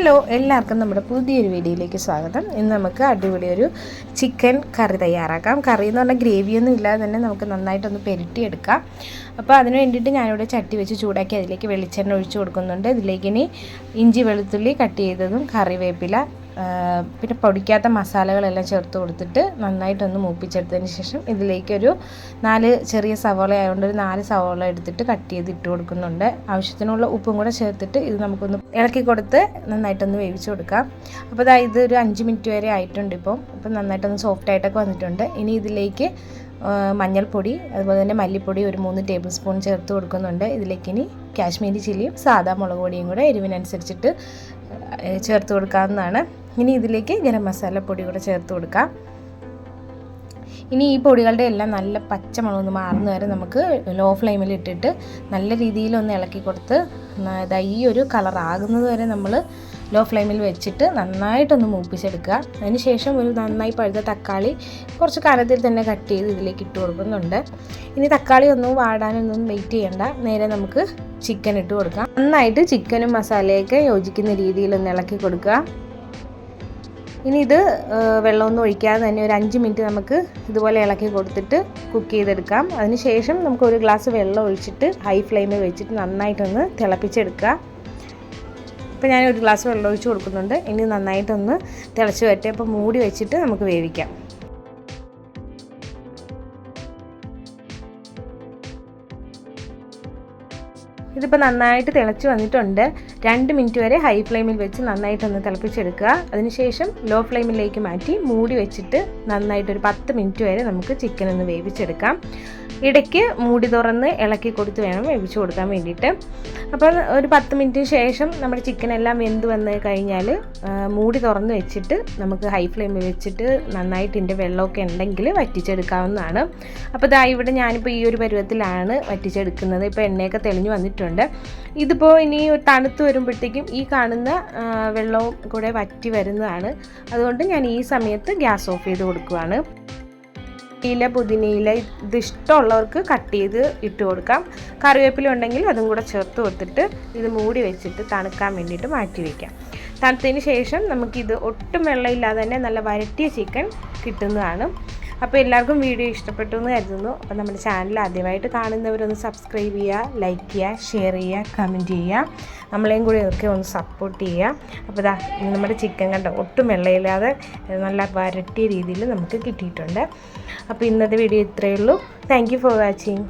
Hello എല്ലാവർക്കും നമ്മുടെ പുതിയൊരു വീഡിയോയിലേക്ക് സ്വാഗതം. ഇന്ന് നമുക്ക് അടിപൊളി ഒരു ചിക്കൻ കറി തയ്യാറാക്കാം. കറി എന്ന് പറഞ്ഞാൽ ഗ്രേവിയൊന്നും ഇല്ലാതെ തന്നെ നമുക്ക് നന്നായിട്ടൊന്ന് പെരട്ടിയെടുക്കാം. അപ്പോൾ അതിന് വേണ്ടിയിട്ട് ഞാനിവിടെ ചട്ടി വെച്ച് ചൂടാക്കി അതിലേക്ക് വെളിച്ചെണ്ണ ഒഴിച്ചു കൊടുക്കുന്നുണ്ട്. ഇതിലേക്ക് ഇനി ഇഞ്ചി വെളുത്തുള്ളി കട്ട് ചെയ്തതും കറിവേപ്പില പിന്നെ പൊടിക്കാത്ത മസാലകളെല്ലാം ചേർത്ത് കൊടുത്തിട്ട് നന്നായിട്ടൊന്ന് മൂപ്പിച്ചെടുത്തതിന് ശേഷം ഇതിലേക്കൊരു നാല് ചെറിയ സവോള ആയതുകൊണ്ട് ഒരു നാല് സവോള എടുത്തിട്ട് കട്ട് ചെയ്ത് ഇട്ട് കൊടുക്കുന്നുണ്ട്. ആവശ്യത്തിനുള്ള ഉപ്പും കൂടെ ചേർത്തിട്ട് ഇത് നമുക്കൊന്ന് ഇളക്കി കൊടുത്ത് നന്നായിട്ടൊന്ന് വേവിച്ച് കൊടുക്കാം. അപ്പോൾ ഇതാ ഇത് ഒരു അഞ്ച് മിനിറ്റ് വരെ ആയിട്ടുണ്ട് ഇപ്പം. ഇപ്പം നന്നായിട്ടൊന്ന് സോഫ്റ്റ് ആയിട്ടൊക്കെ വന്നിട്ടുണ്ട്. ഇനി ഇതിലേക്ക് മഞ്ഞൾപ്പൊടി അതുപോലെ തന്നെ മല്ലിപ്പൊടി ഒരു മൂന്ന് ടേബിൾ സ്പൂൺ ചേർത്ത് കൊടുക്കുന്നുണ്ട്. ഇതിലേക്ക് ഇനി കാശ്മീരി ചില്ലിയും സാധാ മുളക് പൊടിയും കൂടെ എരിവിനനുസരിച്ചിട്ട് ചേർത്ത് കൊടുക്കാവുന്നതാണ്. ഇനി ഇതിലേക്ക് ഗരം മസാലപ്പൊടി കൂടെ ചേർത്ത് കൊടുക്കാം. ഇനി ഈ പൊടികളുടെ എല്ലാം നല്ല പച്ചമണമൊന്ന് മാറുന്ന വരെ നമുക്ക് ലോ ഫ്ലെയിമിൽ ഇട്ടിട്ട് നല്ല രീതിയിൽ ഒന്ന് ഇളക്കി കൊടുത്ത് ഈ ഒരു കളർ ആകുന്നത് വരെ നമ്മൾ ലോ ഫ്ലെയിമിൽ വെച്ചിട്ട് നന്നായിട്ടൊന്ന് മൂപ്പിച്ചെടുക്കുക. അതിന് ശേഷം ഒരു നന്നായി പഴുത്ത തക്കാളി കുറച്ച് കാലത്തിൽ തന്നെ കട്ട് ചെയ്ത് ഇതിലേക്ക് ഇട്ട് കൊടുക്കുന്നുണ്ട്. ഇനി തക്കാളി ഒന്നും വാടാനൊന്നും വെയിറ്റ് ചെയ്യണ്ട. നേരെ നമുക്ക് ചിക്കൻ ഇട്ട് കൊടുക്കാം. നന്നായിട്ട് ചിക്കനും മസാലയൊക്കെ യോജിക്കുന്ന രീതിയിൽ ഒന്ന് ഇളക്കി കൊടുക്കുക. ഇനി ഇത് വെള്ളമൊന്നും ഒഴിക്കാതെ തന്നെ ഒരു അഞ്ച് മിനിറ്റ് നമുക്ക് ഇതുപോലെ ഇളക്കി കൊടുത്തിട്ട് കുക്ക് ചെയ്തെടുക്കാം. അതിന് ശേഷം നമുക്ക് ഒരു ഗ്ലാസ് വെള്ളം ഒഴിച്ചിട്ട് ഹൈ ഫ്ലെയിമിൽ വെച്ചിട്ട് നന്നായിട്ടൊന്ന് തിളപ്പിച്ചെടുക്കുക. ഇപ്പോൾ ഞാൻ ഒരു ഗ്ലാസ് വെള്ളം ഒഴിച്ച് കൊടുക്കുന്നുണ്ട്. ഇനി നന്നായിട്ടൊന്ന് തിളച്ച് വരട്ടെ. അപ്പോൾ മൂടി വെച്ചിട്ട് നമുക്ക് വേവിക്കാം. ഇതിപ്പോൾ നന്നായിട്ട് തിളച്ച് വന്നിട്ടുണ്ട്. രണ്ട് മിനിറ്റ് വരെ ഹൈ ഫ്ലെയിമിൽ വെച്ച് നന്നായിട്ടൊന്ന് തിളപ്പിച്ചെടുക്കുക. അതിനുശേഷം ലോ ഫ്ലെയിമിലേക്ക് മാറ്റി മൂടി വെച്ചിട്ട് നന്നായിട്ട് ഒരു പത്ത് മിനിറ്റ് വരെ നമുക്ക് ചിക്കൻ ഒന്ന് വേവിച്ചെടുക്കാം. ഇടയ്ക്ക് മൂടി തുറന്ന് ഇളക്കി കൊടുത്ത് വേണം വേവിച്ച് കൊടുക്കാൻ വേണ്ടിയിട്ട്. അപ്പോൾ ഒരു പത്ത് മിനിറ്റിന് ശേഷം നമ്മുടെ ചിക്കൻ എല്ലാം വെന്ത് വന്ന് കഴിഞ്ഞാൽ മൂടി തുറന്ന് വെച്ചിട്ട് നമുക്ക് ഹൈ ഫ്ലെയിമിൽ വെച്ചിട്ട് നന്നായിട്ട് ഇതിന്റെ വെള്ളമൊക്കെ ഉണ്ടെങ്കിൽ വറ്റിച്ചെടുക്കാവുന്നതാണ്. അപ്പോൾ ഇതാ ഇവിടെ ഞാനിപ്പോൾ ഈ ഒരു പരുവത്തിലാണ് വറ്റിച്ചെടുക്കുന്നത്. ഇപ്പോൾ എണ്ണയൊക്കെ തെളിഞ്ഞു വന്നിട്ടുണ്ട്. ഇതിപ്പോൾ ഇനി തണുത്ത് വരുമ്പോഴത്തേക്കും ഈ കാണുന്ന വെള്ളവും കൂടെ വറ്റി വരുന്നതാണ്. അതുകൊണ്ട് ഞാൻ ഈ സമയത്ത് ഗ്യാസ് ഓഫ് ചെയ്ത് കൊടുക്കുവാണ്. ഇല പുതിനയില ഇത് ഇഷ്ടമുള്ളവർക്ക് കട്ട് ചെയ്ത് ഇട്ട് കൊടുക്കാം. കറിവേപ്പില ഉണ്ടെങ്കിൽ അതും കൂടെ ചേർത്ത് കൊടുത്തിട്ട് ഇത് മൂടി വെച്ചിട്ട് തണുക്കാൻ വേണ്ടിയിട്ട് മാറ്റി വയ്ക്കാം തണുത്തതിന് ശേഷം നമുക്കിത് ഒട്ടും വെള്ളമില്ലാതെ തന്നെ നല്ല വരട്ടിയ ചിക്കൻ കിട്ടുന്നതാണ്. അപ്പോൾ എല്ലാവർക്കും വീഡിയോ ഇഷ്ടപ്പെട്ടു എന്ന് കരുതുന്നു. അപ്പോൾ നമ്മുടെ ചാനൽ ആദ്യമായിട്ട് കാണുന്നവരൊന്ന് സബ്സ്ക്രൈബ് ചെയ്യുക ലൈക്ക് ചെയ്യുക ഷെയർ ചെയ്യുക കമന്റ് ചെയ്യുക. നമ്മളെയും കൂടി ഒക്കെ ഒന്ന് സപ്പോർട്ട് ചെയ്യുക. അപ്പോൾ ഇതാ നമ്മുടെ ചിക്കൻ കണ്ട? ഒട്ടും വെള്ളയില്ലാതെ നല്ല വരട്ടിയ രീതിയിൽ നമുക്ക് കിട്ടിയിട്ടുണ്ട്. അപ്പോൾ ഇന്നത്തെ വീഡിയോ ഇത്രയേ ഉള്ളൂ. Thank for watching